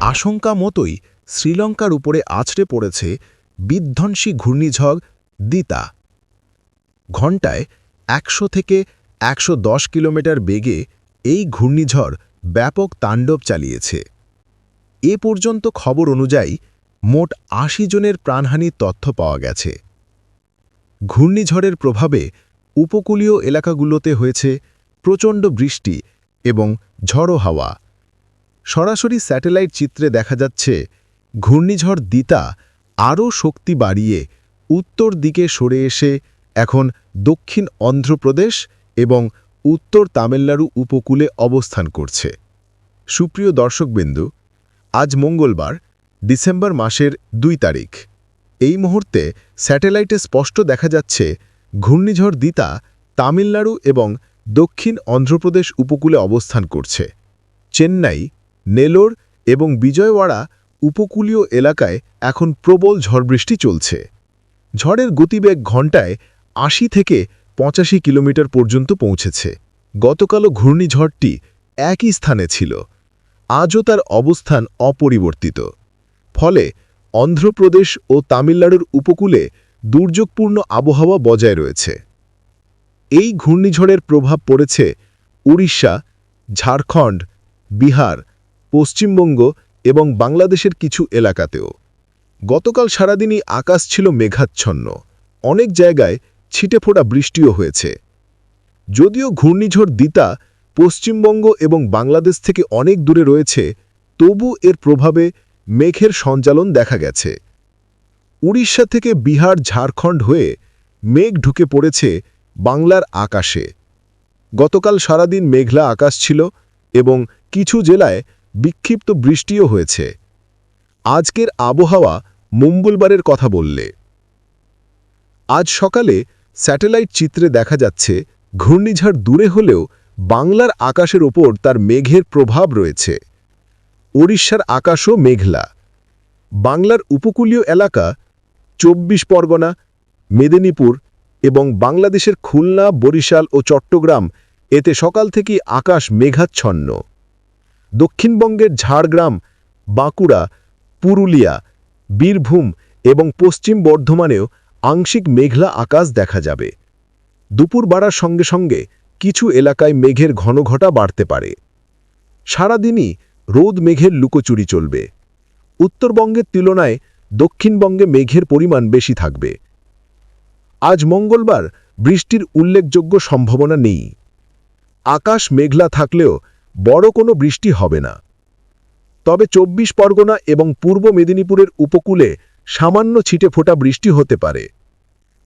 আশঙ্কা মতোই শ্রীলঙ্কার উপরে আছড়ে পড়েছে বিধ্বংসী ঘূর্ণিঝড় দিতা। ঘণ্টায় একশো থেকে একশো দশ কিলোমিটার বেগে এই ঘূর্ণিঝড় ব্যাপক তাণ্ডব চালিয়েছে। এ পর্যন্ত খবর অনুযায়ী মোট আশি জনের প্রাণহানির তথ্য পাওয়া গেছে। ঘূর্ণিঝড়ের প্রভাবে উপকূলীয় এলাকাগুলোতে হয়েছে প্রচণ্ড বৃষ্টি এবং ঝড়ো হাওয়া। সরাসরি স্যাটেলাইট চিত্রে দেখা যাচ্ছে, ঘূর্ণিঝড় দিতা আরও শক্তি বাড়িয়ে উত্তর দিকে সরে এসে এখন দক্ষিণ অন্ধ্রপ্রদেশ এবং উত্তর তামিলনাড়ু উপকূলে অবস্থান করছে। সুপ্রিয় দর্শকবিন্দু, আজ মঙ্গলবার, ডিসেম্বর মাসের দুই তারিখ। এই মুহূর্তে স্যাটেলাইটে স্পষ্ট দেখা যাচ্ছে, ঘূর্ণিঝড় দিতা তামিলনাড়ু এবং দক্ষিণ অন্ধ্রপ্রদেশ উপকূলে অবস্থান করছে। চেন্নাই নেলোর এবং বিজয়ওয়াড়া উপকূলীয় এলাকায় এখন প্রবল ঝড়বৃষ্টি চলছে। ঝড়ের গতিবেগ ঘণ্টায় আশি থেকে পঁচাশি কিলোমিটার পর্যন্ত পৌঁছেছে। গতকালও ঘূর্ণিঝড়টি একই স্থানে ছিল। আজও তার অবস্থান অপরিবর্তিত। ফলে অন্ধ্রপ্রদেশ ও তামিলনাড়ুর উপকূলে দুর্যোগপূর্ণ আবহাওয়া বজায় রয়েছে। এই ঘূর্ণিঝড়ের প্রভাব পড়েছে উড়িষ্যা, ঝাড়খণ্ড, বিহার পশ্চিমবঙ্গ এবং বাংলাদেশের কিছু এলাকাতেও। গতকাল সারাদিনই আকাশ ছিল মেঘাচ্ছন্ন। অনেক জায়গায় ছিটেফোঁটা বৃষ্টিও হয়েছে। যদিও ঘূর্ণিঝড় দিতা পশ্চিমবঙ্গ এবং বাংলাদেশ থেকে অনেক দূরে রয়েছে, তবু এর প্রভাবে মেঘের সঞ্চালন দেখা গেছে। উড়িষ্যা থেকে বিহার, ঝাড়খণ্ড হয়ে মেঘ ঢুকে পড়েছে বাংলার আকাশে। গতকাল সারাদিন মেঘলা আকাশ ছিল এবং কিছু জেলায় বিক্ষিপ্ত বৃষ্টিও হয়েছে। আজকের আবহাওয়া মঙ্গলবারের কথা বললে। আজ সকালে স্যাটেলাইট চিত্রে দেখা যাচ্ছে, ঘূর্ণিঝড় দূরে হলেও বাংলার আকাশের ওপর তার মেঘের প্রভাব রয়েছে। ওড়িশার আকাশও মেঘলা। বাংলার উপকূলীয় এলাকা চব্বিশ পরগনা, মেদিনীপুর এবং বাংলাদেশের খুলনা, বরিশাল ও চট্টগ্রাম এতে সকাল থেকেই আকাশ মেঘাচ্ছন্ন। দক্ষিণবঙ্গের ঝাড়গ্রাম, বাঁকুড়া, পুরুলিয়া, বীরভূম এবং পশ্চিম বর্ধমানেও আংশিক মেঘলা আকাশ দেখা যাবে। দুপুর বাড়ার সঙ্গে সঙ্গে কিছু এলাকায় মেঘের ঘনঘটা বাড়তে পারে। সারাদিনই রোদ মেঘের লুকোচুরি চলবে। উত্তরবঙ্গের তুলনায় দক্ষিণবঙ্গে মেঘের পরিমাণ বেশি থাকবে। আজ মঙ্গলবার বৃষ্টির উল্লেখযোগ্য সম্ভাবনা নেই। আকাশ মেঘলা থাকলেও বড় কোনো বৃষ্টি হবে না। তবে চব্বিশ পরগনা এবং পূর্ব মেদিনীপুরের উপকূলে সামান্য ছিটে ফোটা বৃষ্টি হতে পারে।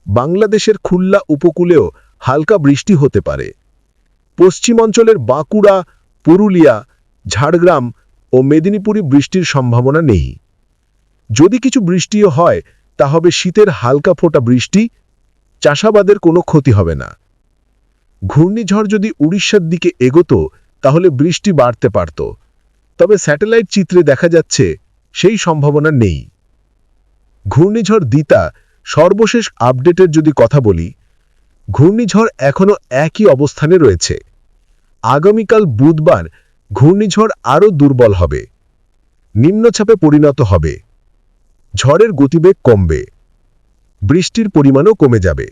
বাংলাদেশের খুলনা উপকূলেও হালকা বৃষ্টি হতে পারে। পশ্চিম অঞ্চলের বাঁকুড়া, পুরুলিয়া, ঝাড়গ্রাম ও মেদিনীপুরে বৃষ্টির সম্ভাবনা নেই। যদি কিছু বৃষ্টিও হয়, তা হবে শীতের হালকা ফোটা বৃষ্টি, চাষাবাদের কোনো ক্ষতি হবে না। ঘূর্ণিঝড় যদি উড়িষ্যার দিকে এগোতো তাহলে বৃষ্টি বাড়তে পারত। তবে স্যাটেলাইট চিত্রে দেখা যাচ্ছে সেই সম্ভাবনা নেই। ঘূর্ণিঝড় দিতা সর্বশেষ আপডেটের যদি কথা বলি, ঘূর্ণিঝড় এখনও একই অবস্থানে রয়েছে। আগামীকাল বুধবার ঘূর্ণিঝড় আরও দুর্বল হবে, নিম্নচাপে পরিণত হবে, ঝড়ের গতিবেগ কমবে, বৃষ্টির পরিমাণও কমে যাবে।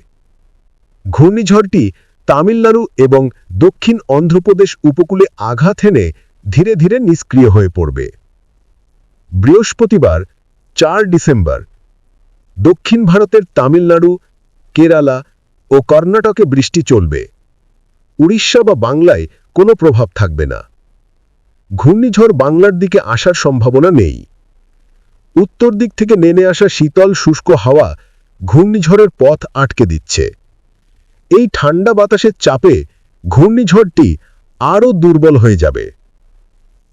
ঘূর্ণিঝড়টি তামিলনাড়ু এবং দক্ষিণ অন্ধ্রপ্রদেশ উপকূলে আঘাত এনে ধীরে ধীরে নিষ্ক্রিয় হয়ে পড়বে। বৃহস্পতিবার, চার ডিসেম্বর, দক্ষিণ ভারতের তামিলনাড়ু, কেরালা ও কর্ণাটকে বৃষ্টি চলবে। উড়িষ্যা বা বাংলায় কোনো প্রভাব থাকবে না। ঘূর্ণিঝড় বাংলার দিকে আসার সম্ভাবনা নেই। উত্তর দিক থেকে নেমে আসা শীতল শুষ্ক হাওয়া ঘূর্ণিঝড়ের পথ আটকে দিচ্ছে। এই ঠান্ডা বাতাসের চাপে ঘূর্ণিঝড়টি আরও দুর্বল হয়ে যাবে।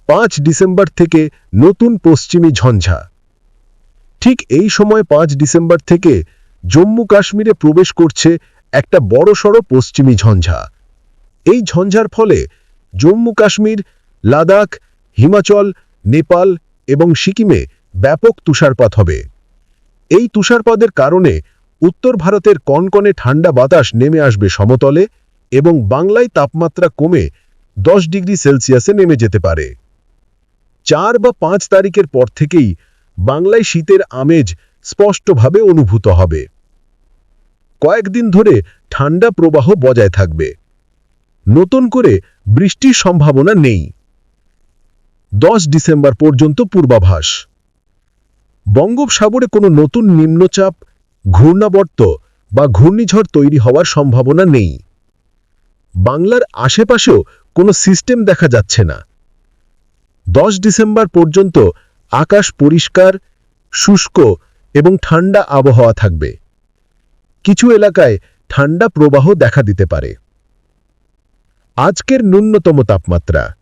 পাঁচ ডিসেম্বর থেকে নতুন পশ্চিমী ঝঞ্ঝা। ঠিক এই সময় পাঁচ ডিসেম্বর থেকে জম্মু কাশ্মীরে প্রবেশ করছে একটা বড়সড় পশ্চিমী ঝঞ্ঝা। এই ঝঞ্ঝার ফলে জম্মু কাশ্মীর, লাদাখ, হিমাচল, নেপাল এবং সিকিমে ব্যাপক তুষারপাত হবে। এই তুষারপাতের কারণে উত্তর ভারতের কনকনে ঠান্ডা বাতাস নেমে আসবে সমতলে এবং বাংলায় তাপমাত্রা কমে দশ ডিগ্রি সেলসিয়াসে নেমে যেতে পারে। চার বা পাঁচ তারিখের পর থেকেই বাংলায় শীতের আমেজ স্পষ্টভাবে অনুভূত হবে। কয়েকদিন ধরে ঠান্ডা প্রবাহ বজায় থাকবে। নতুন করে বৃষ্টির সম্ভাবনা নেই। দশ ডিসেম্বর পর্যন্ত পূর্বাভাস। বঙ্গোপসাগরে কোনো নতুন নিম্নচাপ ঘূর্ণাবর্ত বা ঘূর্ণিঝড় তৈরি হওয়ার সম্ভাবনা নেই। বাংলার আশেপাশেও কোনো সিস্টেম দেখা যাচ্ছে না। দশ ডিসেম্বর পর্যন্ত আকাশ পরিষ্কার, শুষ্ক এবং ঠান্ডা আবহাওয়া থাকবে। কিছু এলাকায় ঠান্ডা প্রবাহ দেখা দিতে পারে। আজকের ন্যূনতম তাপমাত্রা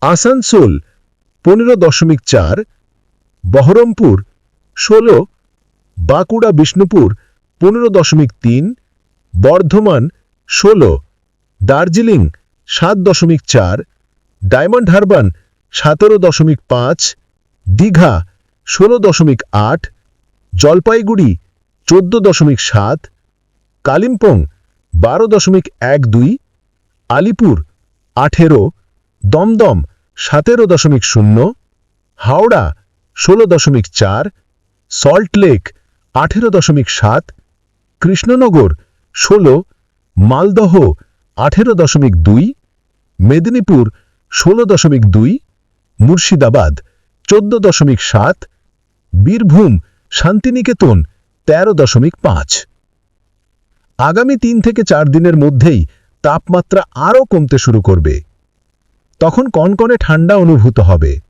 আসানসোল পনেরো দশমিক চার, বহরমপুর ষোলো বাঁকুড়া বিষ্ণুপুর পনেরো দশমিক তিন, বর্ধমান ষোলো, দার্জিলিং সাত দশমিক চার, ডায়মন্ড হারবান সতেরো দশমিক পাঁচ, দীঘা ষোলো দশমিক আট, জলপাইগুড়ি চোদ্দ দশমিক সাত, কালিম্পং বারো দশমিক এক দুই, আলিপুর আঠেরো, দমদম সতেরো দশমিক শূন্য, হাওড়া ষোলো দশমিক চার সল্টলেক আঠেরো দশমিক সাত, কৃষ্ণনগর ষোলো, মালদহ আঠেরো দশমিক দুই, মেদিনীপুর ষোলো দশমিক দুই, মুর্শিদাবাদ চোদ্দ দশমিক সাত, বীরভূম শান্তিনিকেতন তেরো দশমিক পাঁচ। আগামী তিন থেকে চার দিনের মধ্যেই তাপমাত্রা আরও কমতে শুরু করবে। তখন কনকনে ঠান্ডা অনুভূত হবে।